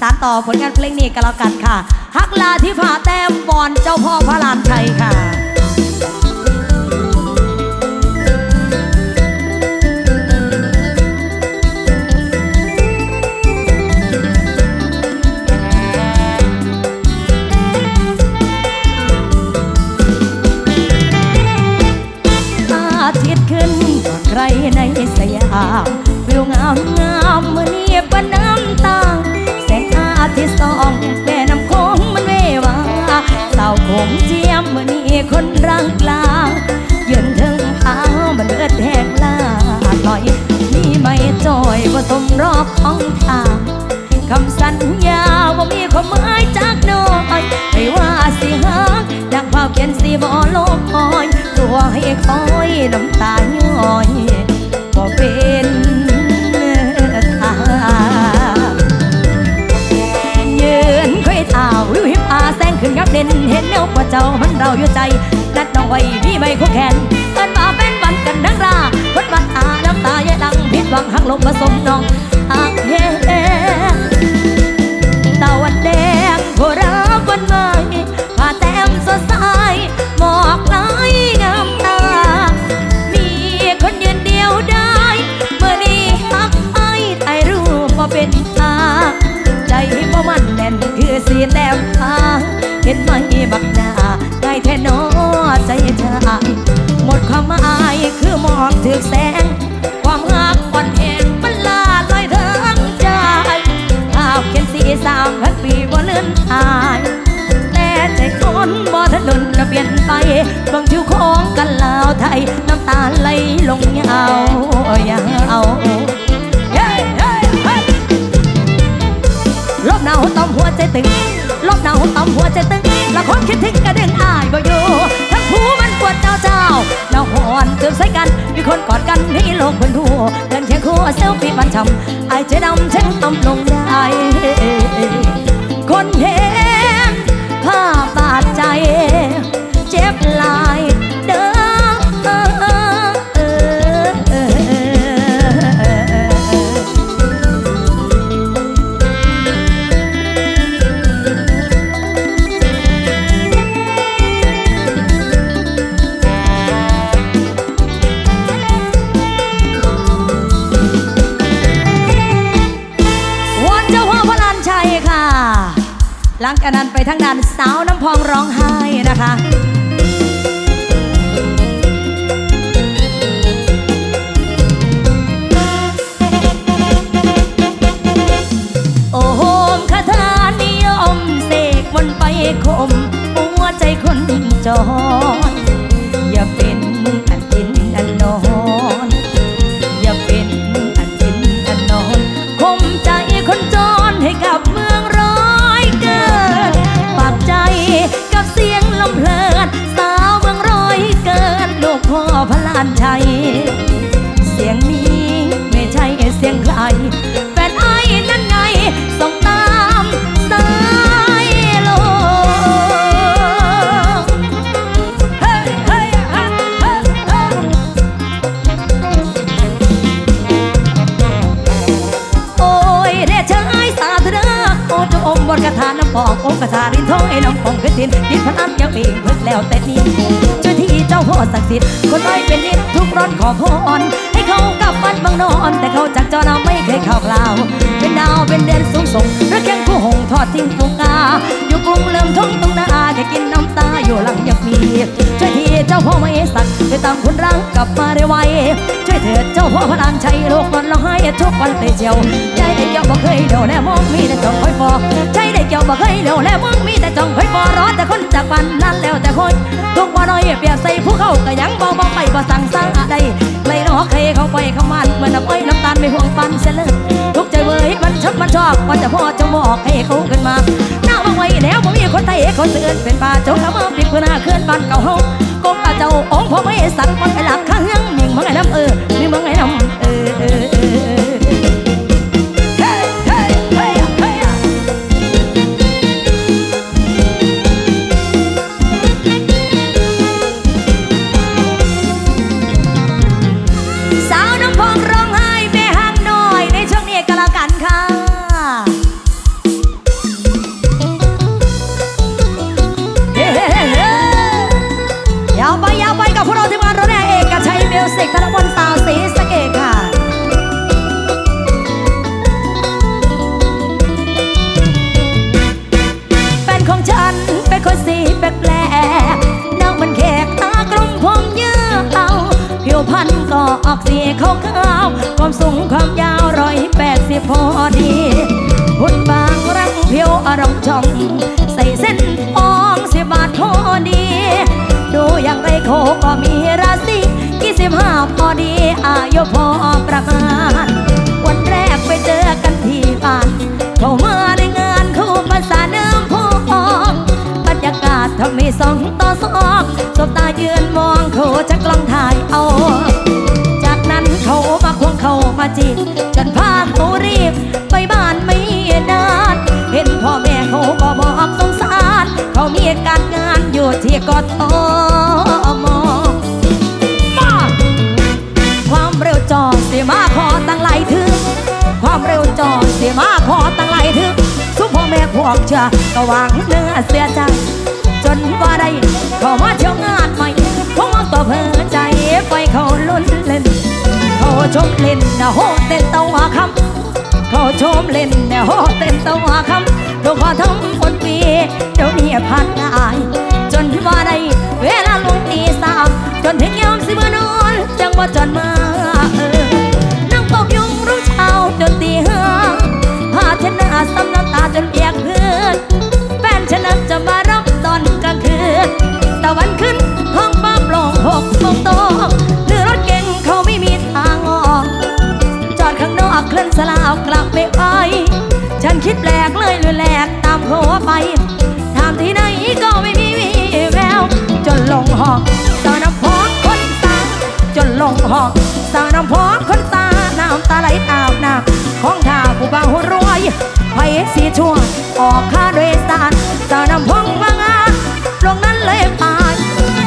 สานต่อผลงานเพลงนี้กันแล้วกันค่ะ ฮักลาที่ผาแต้มบอนเจ้าพ่อพระลานชัยค่ะอาทิตย์ขึ้นก่อนใครในสยามวิวงามงามเมื่อนี้ปนน้ำตา คนร่างกลางยืนถึงเท้ามันเลือดแหกลาดลอยมีไม่จอยผสมรอบของทางคำสัญญาว่ามีความหมายจากน้อยไม่ว่าสิหักดังภาพเขียนสีบ่ลบคอยตัวให้คอยน้ำตาย้อยบ่เป็นทางยืนคุยเท้าวิวหิบอาแสงขึ้นงับเด่นเห็นแน ว่าเจ้ามันเราอยู่ใจนัดน้องไว้มีใบคู่แขนเอินมาเป็นวันกันดังราคนบัดตาน้ำตาแย่ดังผิดหวังหักลมผสมน้องหักเฮตะวันแดงโบราณวันใหม่ผ้าแต้มสดใสหมอกลายงามตา มีคนยืนเดียวได้เมื่อนี้ฮักไอ้ไอรูปบ่เป็นทางใจบ่มันแน่นคือสีแนมทางเห็นไหมบักนา หมดความหมายคือหมอกถึกแสง ความหักอ่อนแห้งมันลาลอยทั้งใจข้าวเขียนสีสามพันปีบ่เลื่อนหายแต่ใจคนบ่ทันดนก็เปลี่ยนไปบางชิวของกันลาวไทย น้ำตาไหลลงยาวยาวเฮ้ยเฮ้ยเฮ้ยลบหนาวต้อมหัวใจตึงลบหนาวต้อมหัวใจตึงละความคิดถึงกระเด็นอายบ่อยู่ วดเจ้าเจ้าเราหอนเติมใส่กัน มีคนกอดกันให้โลกคนทั่วเดินเคียงคู่เซลฟี่บันช่ำไอเจดำเช่ อกองโอ้กระถารินทองไอ้น้องปองกระตินดินพนันยังเองเพิ่งแล้วแต่นี้ช่วยที่เจ้าพ่อศักดิ์สิทธิ์คนน้อยเป็นนิดทุกร้อนขอพรอากลับบ้านบางนอนแต่เขาจากจอนาไม่เคยเข้ากล่าว เป็นดาวเป็นเดือนสูงส่งรักแข้งคู่หงทอดทิ้งปุกา อยู่กรุงเริ่มท้องตรงหน้าแค่กินน้ำตาอยู่หลังยักมี ช่วยทีเจ้าพ่อไม่สักดิ์ไปตามคุณรังกลับมาได้ไวช่วยเถิดเจ้าพ่อพระลานชัยโลกมันร้องไห้ทุกวันเลยเจียวใจได้เกี่ยวบ่เคยเดียวแลมองมีแต่จ้องคอยฟอใจได้เกี่ยวบ่เคยเดียวแลมองมีแต่จ้องคอยฟอรอแต่คนจากปันนั้นแล้วแต่คนทุกวันน้อยเปียบใส่ผู้เข้าก็ยังบ่มองไปบ่สั่งสร้างอะไร ใครเขาไปเขามันเหมือนน้ำอ้อยน้ำตาลไม่ห่วงปันเสลิศทุกใจเว้ยมันชอบมันชอบว่าจะพ่อจะบอกให้เขาขึ้นมาหน้าบางไว้แล้วบ่มีคนไทยเขาเสือนเป็นป่าจงละเมอปิดเพื่อหน้าเคลื่อนบ้านเก่าเฮากงกะเจ้าองค์พ่อไม่สั่งคนไปหลักข้าง ขาขาวความสูงความยาวร้อยแปดสิบพอดีหุ่นบางรังเพียวอารมณ์ช่อง ใส่เส้นทองสิบบาทพอดี ดูอย่างไรโคก็มีราศียี่สิบห้าพอดีอายุพอประมาณ วันแรกไปเจอกันที่บ้านเขามาในงานคู่ภาษาเดิมพองบรรยากาศทำให้สองต่อสองสบตายืนมองเขาจะกล้องถ่ายเอา จีบจนพาเขารีบ ไปบ้านไม่นานเห็นพ่อแม่เขาก็บอกสงสาร เขามีการงานอยู่ที่กทมมาความเร็วจอเสียมาขอตั้งไหลถึง ความเร็วจอเสียมาขอตั้งไหลถึงสุพ่อแม่พวกเชื่อก็หวางเนื้อเสียใจจนว่าได้เขามาเที่ยวงานใหม่พวกตัวเพอใจไปเขาลุ้นเล่น ชมเล่นนะโหเต้นตัวคำเขาชมเล่นนะโหเต้นตัวคำ สีชั่ว ออกค่าโดยสารสาวน้ำพองว่างานลงนั้นเลยพาย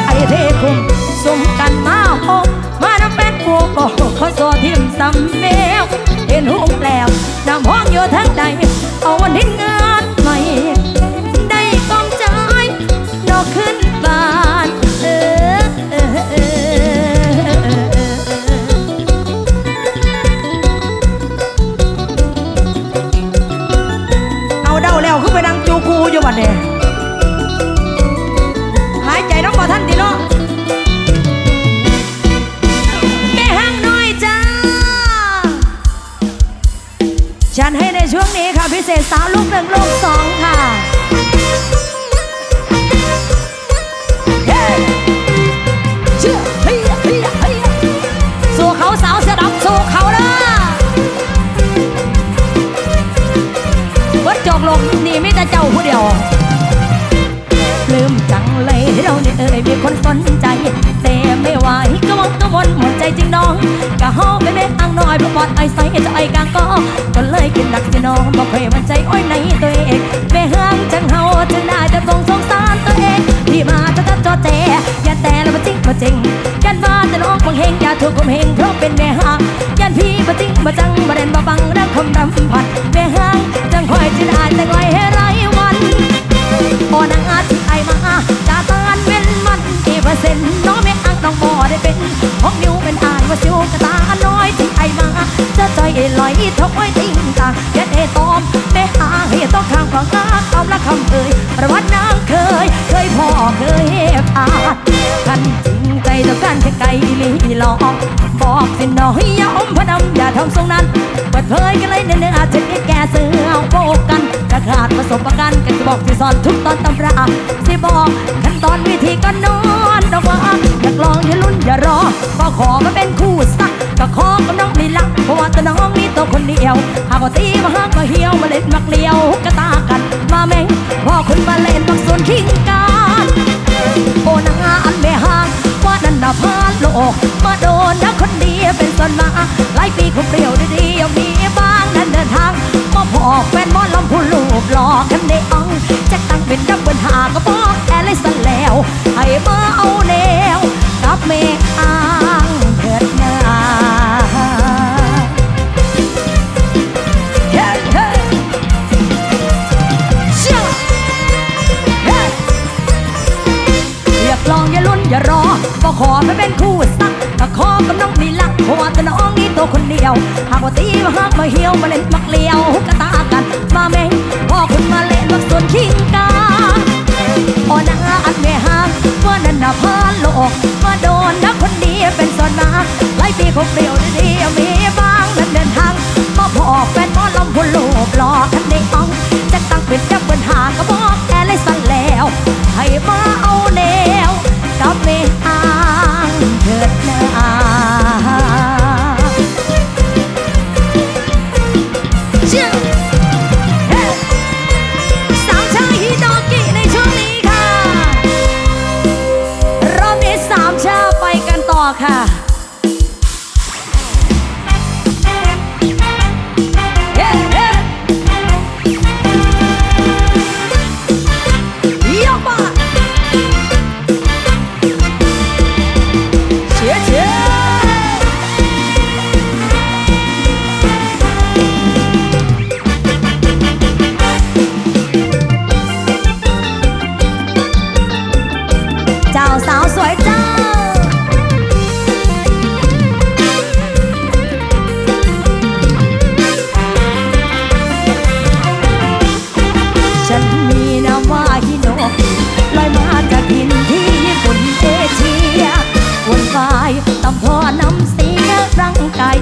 ไอเทคุมสุ่มกันมาหกมาน้ำแป้งกูก็ขอโซทิมสำเนวเห็นหุ่มแล้วน้ำห้องอยู่ทั้งใดเอาวันทิ้งงานใหม่ ได้กองใจนอกขึ้น ฉันให้ในช่วงนี้ค่ะ พิเศษสาวลูกหนึ่งลูกสองค่ะเชื่อเฮียเฮียเฮียสู่เขาสาวเสือดำสู่เขาเด้อวัดจอกลงนี่ไม่แต่เจ้าผู้เดียวลืมจังเลย เราเนี่ยเอ่ยมีคนสนใจ แต่ไม่ไหวก็มองก็วนหมดใจจริงน้องกะห้องไปแม่อังน้อยเพราะปอดไอใส่จะไอกางก็ก็เลยกินหนักสิน้องบอกเคยมันใจอ้อยในตัวเองแม่ห้างจังเฮาจึงน่าจะทรงสงสารตัวเองที่มาจะทัดจอแจอย่าแต่ล้วมาจริงมาจริงยันมาจะน้องบังเฮงอย่าถูกข่มเหงเพราะเป็นแม่ห้างยัน เปอร์เซ็นน้องไม่อังน้องบ่ได้เป็นห้องนิ้วเป็นอ่านว่าซิวกระตาน้อยที่ไอมาจะใจลอยถอยทิ้งตายัดเอตอมแม่หาเหตุต้องข้างของงาคำละคำเอ่ยประวัตินางเคย เคยพ่อเคยพาดกัน จริงใจต่อกันแค่ไกลลีหลอกบอกสิน้อยยอมพนำอย่าทำทรงนั้น เปิดเผยกันเลยเนื้อๆจะให้แกเสือโบกกันกระขาดประสบการณ์กันจะบอกที่สอนทุกตอนตำราสิบอกขั้นตอนวิธีก็นอนดอกว่าอยากลองอย่าลุ้นอย่ารอก็ขอมาเป็นคู่สักก็ขอกับน้องลีละเพราะว่าตัวน้องนี่ตัวคนเดียว หากว่าตีมาหากก็เหี่ยวมาเล่นมักเลี้ยวกระตากันมาแม่งพ่อคุณมาเล่นมักส่วนคิงกัน กมาโดนนักคนดีเป็นส่วนมาหลายปีคงเปรี้ยวดีๆยังมีบ้างนั้นเดินทางมาพอกแฟนมอลำพูลูบหลอกกันในอ่องจะตั้งเป็นดับเบิลหาก็บอก ขอไปเป็นคู่สักถ้าขอกับน้องนี่ลักขอแต่น้องนี่ตัวคนเดียว หากว่าตีมาหักมาเหี่ยวมาเล่นมักเลี้ยวหุกตากันมาเมงพ่อคุณมาเล่นมักส่วนขิงกาอ่อนอาอันแม่ห้างว่อนันนาพาโลกมาโดนนักคนดีเป็นส่วนมากหลายปีคงเปลี่ยวดีมีบ้างนั้นเดินทางมาพอเป็นพ่อลำพูนโลบหลอก 看。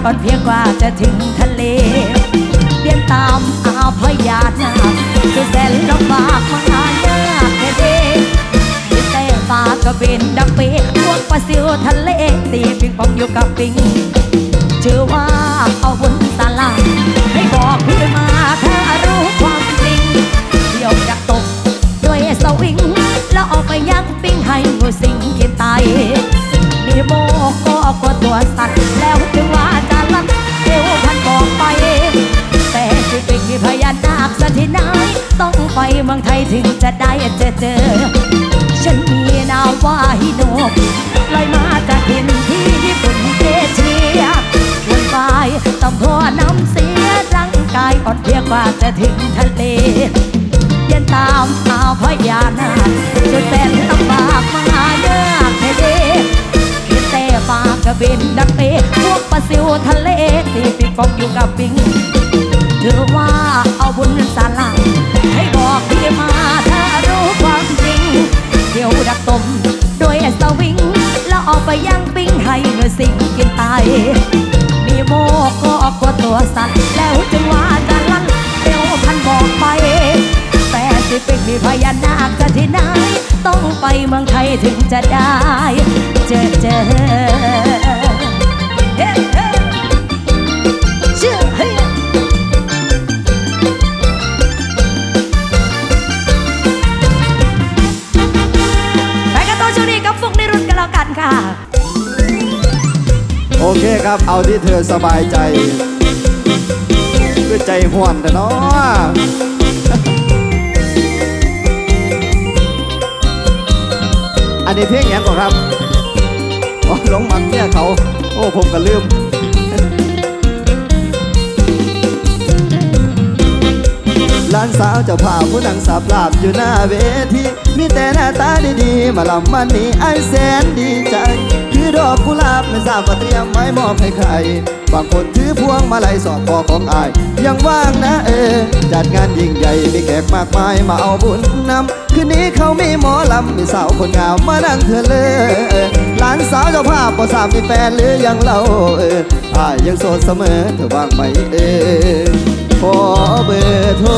ตอนเพียงกว่าจะถึงทะเล เดินตามอาพยานาคสุดแสนลำบากมายากแค่เดแต่ปากก็เป็นดังเปพวกปลาซิวทะเลตีปิงปองอยู่กับปิงชื่อว่าเอาบุญตาลาให้บอกพี่มาถ้ารู้ความจริงเดี๋ยวจะตกด้วยสวิง แล้วเอาไปยังปิ้งให้งูสิงกินไต นี่โมก็กลัวตัวสั่นแล้วจึงว่าจะลันเอวพันบอกไป แต่สิเป็นพญานาคสถินายต้องไปเมืองไทยถึงจะได้เจอเจอ ฉันมีนามว่าฮิโนกลอยมาจากถิ่นที่ญี่ปุ่นเอเชียวนไปต้องทั่วน้ำเสียร่างกายอ่อนเพลียกว่าจะถึงทะเลเดินตามหาพญานาค เบนดักเปพวกปลาซิวทะเลตีปิงปองอยู่กับปิงถือว่าเอาบุญสาลาให้บอกพี่มาถ้ารู้ความจริง เดี๋ยวดักตมโด้วยสวิง แล้วเอาไปย่างปิ้งให้เงอสิ่งกินตายมีโมก็กลัวตัวสั่นแล้วจึงว่าจะลั่นเดี๋ยวพันบอกไป แต่สิเป็นมีพญานาคจะที่ไหนต้องไปเมืองไทยถึงจะได้ เจอเจอ โอเคครับ เอาที่เธอสบายใจคือใจห่วนแต่เนาะอันนี้เพลงยังก่อนครับอ๋อหลงมันเนี่ยเขา อ้ผมก็ลืมหลานสาวเจ้าภาพผู้ดังสับลาบอยู่หน้าเวที มีแต่หน้าตาดีๆ มาลำมันนี้ไอายแสนดีใจ คือดอกกุหลาบไม่ทราบว่าเตรียมไว้มอบให้ใคร บางคนถือพวงมาลัยสอดคอของอาย ยังว่างนะเออ จัดงานยิ่งใหญ่มีแขกมากมายมาเอาบุญนำคืนนี้เขามีหมอลำมีสาวคนงามมานั่งเธอเลยหลานสาวเจ้าภาพบ่สามีแฟนหรือยังเล่าเอออายยังโสดเสมอเธอว่างไหมเออขอเบอร์โทร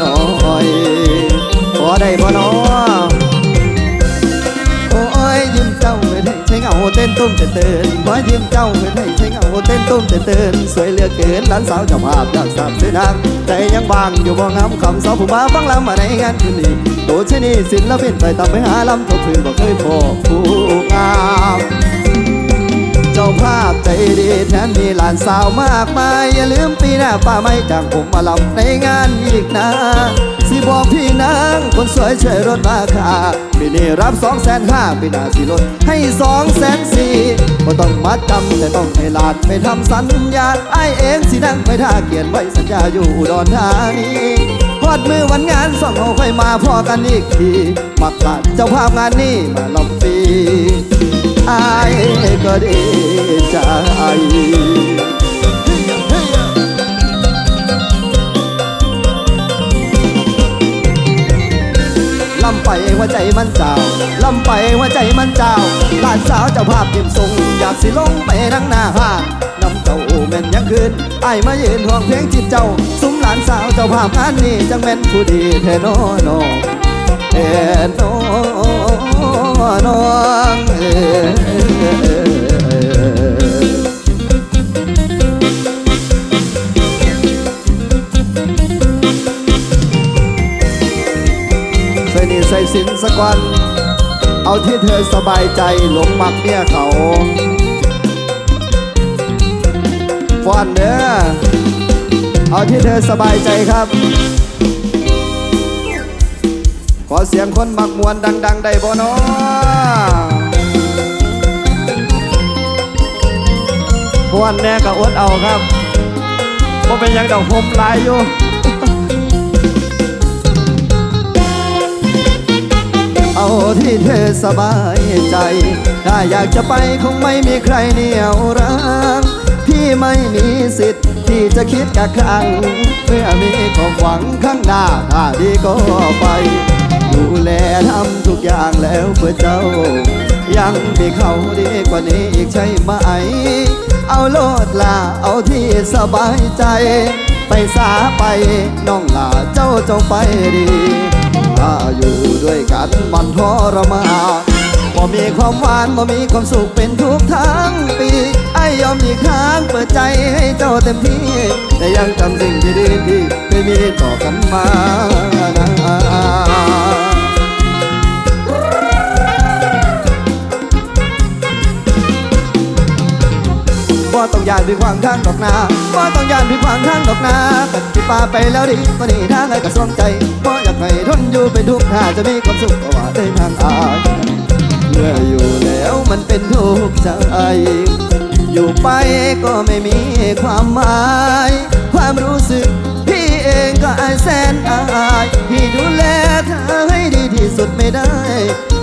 หน่อยขอได้บ่น้อย เงาเต้นตุ้มเต้นเตือนขอยิ้มเจ้าไม่ได้ใช้เงาเต้นตุ้มเต้นเตือนสวยเหลือเกินหลานสาวเจ้าภาพอยากสาบซื้อนางใจยังบางอยู่บ่งามคำสาวผู้มาฟังลำมาในงานคืนนี้ตัวชะนีศิลปินไปตามไปหาลำทบพื้นบ่เคยพอผู้งามเจ้าภาพใจดีแถมมีหลานสาวมากมายอย่าลืมปีหน้าป้าไม่จ้างผมมาลำในงานอีกนะ สิบอกพี่นางคนสวยช่วยลดราคาปีนี้รับสองแสนห้าปีหน้าสิลดให้สองแสนสี่ก็ต้องมัดจำแต่ต้องให้หลานไปทำสัญญาไอเองสินั่งไปท่าเกียนไว้สัญญาอยู่อุดรธานีพอดมือวันงานส่องเอาค่อยมาพอกันอีกทีมักลานเจ้าภาพงานนี้มาลำปีไอก็ดีใจ ไปหัวใจมันเจ้าลำไปหัวใจมันเจ้าหลานสาวเจ้าภาพเต็มทรงอยากสิลงไปนั่งหน้าห้านนำเจ้าแม่นยังคืนไอ้มายืนห้องเพลงจิตเจ้าซุ้มหลานสาวเจ้าภาพงานนี้จังแม่นผู้ดีแท้นอนองแท้นอนองเออ ใส่สินสักวัน เอาที่เธอสบายใจหลงมักเมียเขาฟอนเด้อเอาที่เธอสบายใจครับ ขอเสียงคนมักมวนดัง ๆ ได้บ่เนาะฟอนแน่ก็อดเอาครับบ่เป็นยังดอกผมลายอยู่ เอาที่เธอสบายใจ ถ้าอยากจะไปคงไม่มีใครเหนี่ยวรั้งพี่ไม่มีสิทธิ์ที่จะคิดกับครั้งเมื่อมีความหวังข้างหน้าถ้าดีก็ไป ดูแลทำทุกอย่างแล้วเพื่อเจ้า ยังมีเขาดีกว่านี้อีกใช่ไหม เอาโลดลาเอาที่สบายใจ ไปสาไปน้องลาเจ้าจงไปดี ถ้าอยู่ด้วยกันมันทรมานบ่มีความหวานบ่มีความสุขเป็นทุกทั้งปีไอ้ยอมอีกครั้งเปิดใจให้เจ้าเต็มที่ แต่ยังจำสิ่งที่ดีที่เคยมีต่อกันมานะ ว่าต้องยานพี่ขวางทางดอกนาว่าต้องยานพี่ขวางทางดอกนากันที่ป่าไปแล้วดิก็นี่ทางไอ้กระสวงใจเพราอยากให้ทนอยู่เป็นทุกข์ถ้าจะมีความสุขก็ว่าเดินทางอายเมื่ออยู่แล้วมันเป็นทุกข์ใจอยู่ไปก็ไม่มีความหมาย ความรู้สึกพี่เองก็อายแสนอายพี่ดูแลเธอให้ดีที่สุดไม่ได้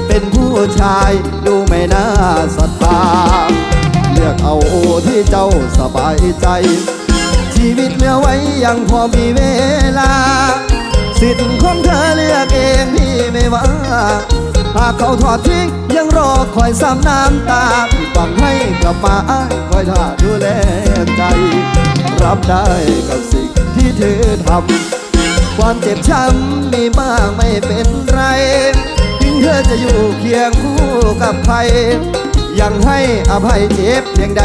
เป็นผู้ชายดูไม่น่าศรัทธา ลือกเอาที่เจ้าสบายใจ ชีวิตเหลือไว้ยังพอมีเวลา สิทธิ์ของเธอเลือกเองพี่ไม่ว่า หากเขาทอดทิ้งยังรอคอยซ้ำน้ำตาพี่ฟังให้กลับมาอ้ายคอยท่าดูแลใจ รับได้กับสิ่งที่เธอทำความเจ็บช้ำมีบ้างไม่เป็นไรถึงเธอจะอยู่เคียงคู่กับใคร ยังให้อภัยเจ็บเพียงใด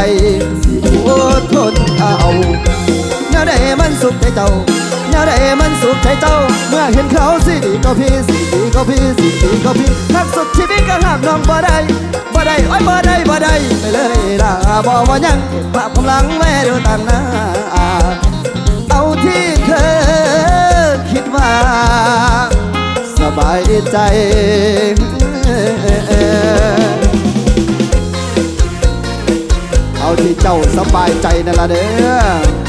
สิอดทนเอาแนวใดมันสุขใจเจ้าแนวใดมันสุขใจเจ้า เมื่อเห็นเขาสิดีก็พี่สิดีก็พี่สิดีก็พี่หักสุดชีวิตก็หักน้องบ่ได้บ่ได้โอ้ยบ่ได้บ่ได้ไปเลยล่ะบ่ว่ายังภาพกำลังแม่ดูต่างหน้าเอาที่เธอคิดว่าสบายใจ ที่เจ้าสบายใจนั่นละเด้อ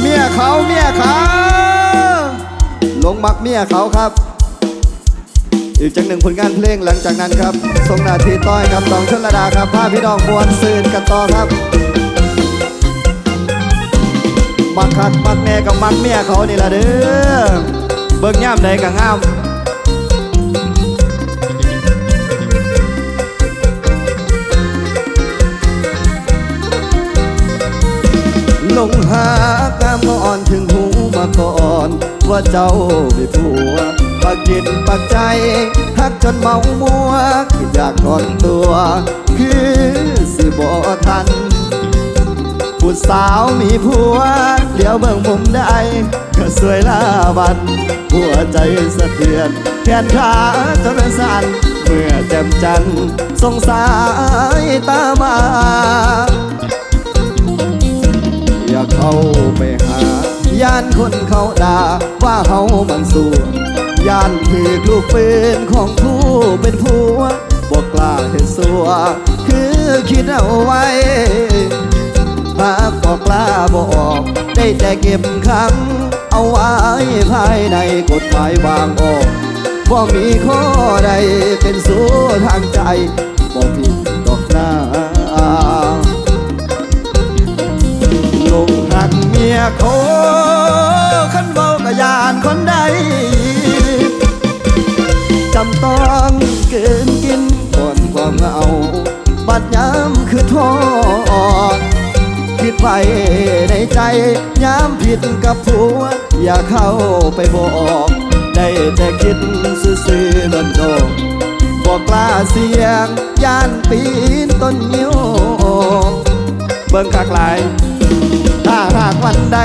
เมียเขาเมียเขาหลงมักเมียเขาครับ อีกจังหนึ่งผลงานเพลงหลังจากนั้นครับทรงนาทีต้อยครับตองชนระดาครับพาพี่น้องมวลซืนกันต่อครับ มักคักมักแน่กับมักเมียเขานี่ละเด้อเบิ่งย่ามใดก็งามลงหากามอ่อนถึงหูมาก่อนว่าเจ้าไม่ผัวปักจิตปักใจฮักจนเมามัวคิดอยากถอนตัว คือสิบ่ทัน ผู้สาวมีผัวเดี๋ยวเบิ่งมุมได้ก็สวยลาบันหัวใจสะเทือนแขนขาจนสั่นเมื่อแจ่มจันสงสายตามาอยากเข้าไปหาย่านคนเขาด่าว่าเขามันสูย่านถือลูกปืนของผู้เป็นผัวบอกกล้าเห็นสัวคือคิดเอาไว้ากบอกกล้าบอกได้แต่เก็บขัง เอาไว้ภายในกฎหมายวางออกว่ามีข้อใดเป็นสู้ทางใจบอกผิดดอกหน้าลงหักเมียเขาขันเบากระยานคนใดจำต้องเกินกินก่อนความเหงาบัดย้ำคือทอ ไปในใจย้ำผิดกับผัว อย่าเข้าไปบอกได้แต่คิดซื่อๆโดนโดนบอกกล้าเสียงย่านปีนต้นยิ้วเบิ่งคักหลาย ถ้าหากวันใด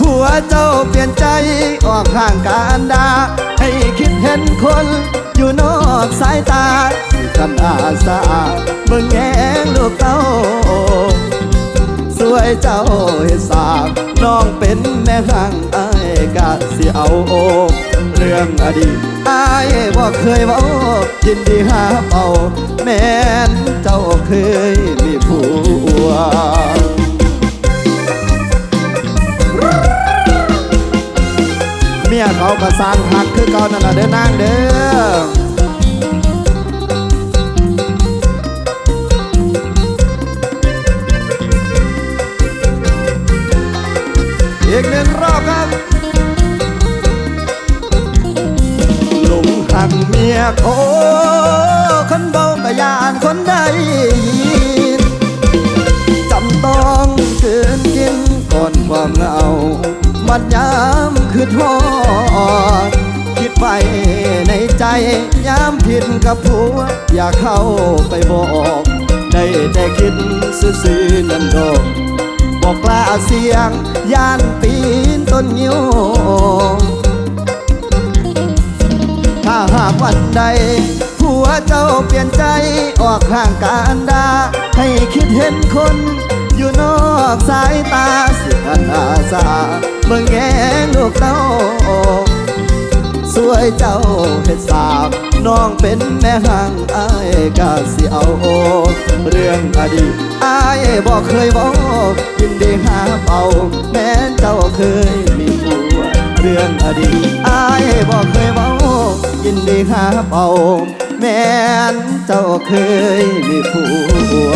ผัวเจ้าเปลี่ยนใจออกข้างการดา ให้คิดเห็นคนอยู่นอกสายตาสิกันอาสาเบิ่งแงงลูกเต้า วยเจ้าเฮ็ดสากน้องเป็นแม่ข้างอายกะสิเอาโอเรื่องอดีตอายบ่เคยเว้ายินดีหาเป่าแม่นเจ้าเคยมีผัวเมียเขาก็สร้างหักคือเก่านั่นล่ะเด้อนางเด้อ ยกโอ้คนเบากรยานคนใดยินจำต้องเกินกินก่อนความเหงามันยามคือทอดคิดไปในใจยามผิดกับผัว อยากเข้าไปบอกได้แต่คิดซื่อๆนั่นดอกบอกกลาเสียงยานปีนต้นยิ้ว ถ้าหากวันใดผัวเจ้าเปลี่ยนใจออกห่างการดา ให้คิดเห็นคน อยู่นอกสายตาสิอันอาสาเบิ่งแงงลูกเต้าสวยเจ้าเฮ็ดสาบน้องเป็นแม่ห่างอายกะสิเอาเรื่องอดีตอายบอกเคยบอกยินดีหาเอาแม้เจ้าเคยมีผัวเรื่องอดีตอายบอกเคยบอก ยินดีหาเอาแม้นเจ้าเคยมีผัว